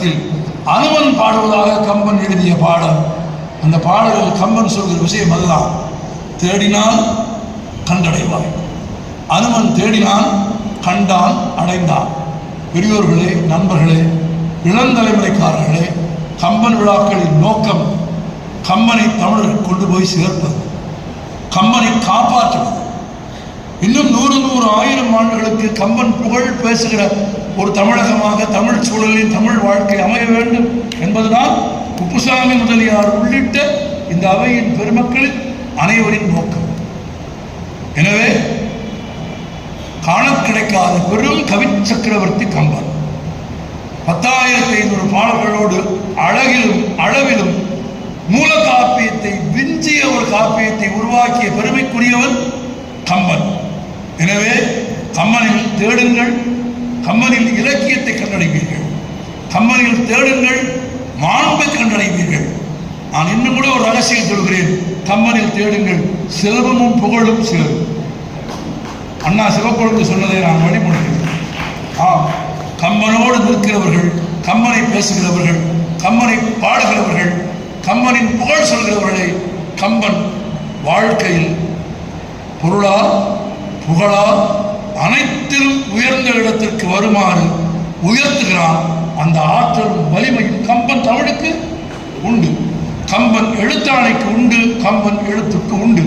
படத்தில் அனுமன் பாடுவதாக கம்பன் எழுதிய பாடல். அந்த பாடலில் கம்பன் சொல்கிற விஷயம் அதுதான். தேடினால் கண்டடைவாய். அனுமன் தேடினான் கண்டான் அடைந்தான். பெரியோர்களே நண்பர்களே இளந்தலைமுறைக்காரர்களே கம்பன் விழாக்களின் நோக்கம் கம்பனை தமிழர்கள் கொண்டு போய் சேர்ப்பது. கம்பனை காப்பாற்றுவது. இன்னும் நூறு நூறு ஆயிரம் ஆண்டுகளுக்கு கம்பன் புகழ் பேசுகிற ஒரு தமிழகமாக தமிழ் சூழலில் தமிழ் வாழ்க்கை அமைய வேண்டும் என்பதுதான் குப்புசாமி முதலியார் உள்ளிட்ட இந்த அவையின் பெருமக்களின் அனைவரின் நோக்கம். எனவே காண கிடைக்காத பெரும் கவி சக்கரவர்த்தி கம்பன். பத்தாயிரத்தி ஐநூறு பாடல்களோடு அழகிலும் அளவிலும் மூல காப்பியத்தை விஞ்சிய ஒரு காப்பியத்தை உருவாக்கிய பெருமைக்குரியவன் கம்பன். எனவே கம்மனில் தேடுங்கள் கம்மனில் இலக்கியத்தை கண்டடைவீர்கள். கம்மனில் தேடுங்கள் மாண்பை கண்டடைவீர்கள். நான் இன்னும் கூட ஒரு ரகசியம் சொல்கிறேன். கம்மனில் தேடுங்கள் செல்வமும் புகழும் சேரும் அண்ணா சிவக்கொழுந்து சொன்னதை நான் வழிமுறைகிறேன் ஆம் கம்மனோடு நிற்கிறவர்கள் கம்மனை பேசுகிறவர்கள் கம்மனை பாடுகிறவர்கள் கம்மனின் புகழ் சொல்கிறவர்களை கம்பன் வாழ்க்கையில் பொருளால் புகழால் அனைத்திலும் உயர்ந்த இடத்திற்கு வருமாறு உயர்த்துகிறான். அந்த ஆற்றலும் வலிமையும் கம்பன் தமிழுக்கு உண்டு. கம்பன் எழுத்தாணைக்கு உண்டு கம்பன் எழுத்துக்கு உண்டு.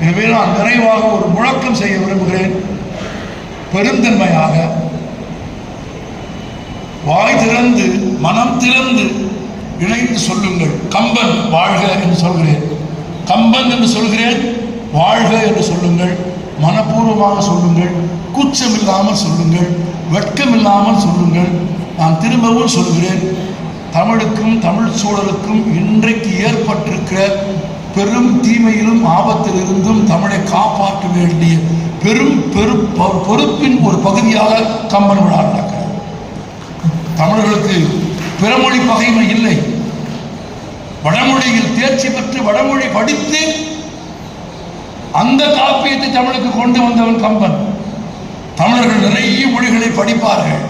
எனவே நான் நிறைவாக ஒரு முழக்கம் செய்ய விரும்புகிறேன். பெருந்தன்மையாக வாய் திறந்து மனம் திறந்து இணைந்து சொல்லுங்கள். கம்பன் வாழ்க என்று சொல்கிறேன். கம்பன் என்று சொல்கிறேன் வாழ்க என்று சொல்லுங்கள். மனப்பூர்வமாக சொல்லுங்கள் கூச்சம் இல்லாமல் சொல்லுங்கள் வெட்கம் இல்லாமல் சொல்லுங்கள். நான் திரும்பவும் சொல்கிறேன் தமிழுக்கும் தமிழ் சூழலுக்கும் இன்றைக்கு ஏற்பட்டிருக்கிற பெரும் தீமையிலும் ஆபத்திலிருந்தும் தமிழை காப்பாற்ற வேண்டிய பெரும் பெரும் பொறுப்பின் ஒரு பகுதியாக கம்பன் விழா நடக்கிறது. தமிழர்களுக்கு பிறமொழி பகைமை இல்லை. வடமொழியில் தேர்ச்சி பெற்று வடமொழி படித்து அந்த காப்பியத்தை தமிழுக்கு கொண்டு வந்தவன் கம்பன். தமிழர்கள் நிறைய மொழிகளை படிப்பார்கள்.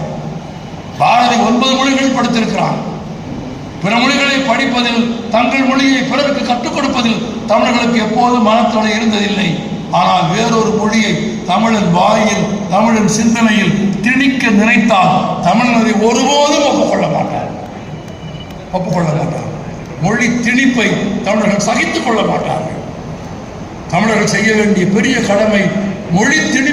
பாரதி ஒன்பது மொழிகள் படித்திருக்கிறான். பிற மொழிகளை படிப்பதில் தங்கள் மொழியை பிறருக்கு கற்றுக் கொடுப்பதில் தமிழர்களுக்கு எப்போதும் மனத்தோடு இருந்ததில்லை. ஆனால் வேறொரு மொழியை தமிழன் வாயில் தமிழன் சிந்தனையில் திணிக்க நினைத்தால் தமிழன் அதை ஒருபோதும் ஒப்புக்கொள்ள மாட்டார் ஒப்புக்கொள்ள மாட்டார் மொழி திணிப்பை தமிழர்கள் சகித்துக் கொள்ள மாட்டார்கள். தமிழர்கள் செய்ய வேண்டிய பெரிய கடமை மொழி திணிப்பு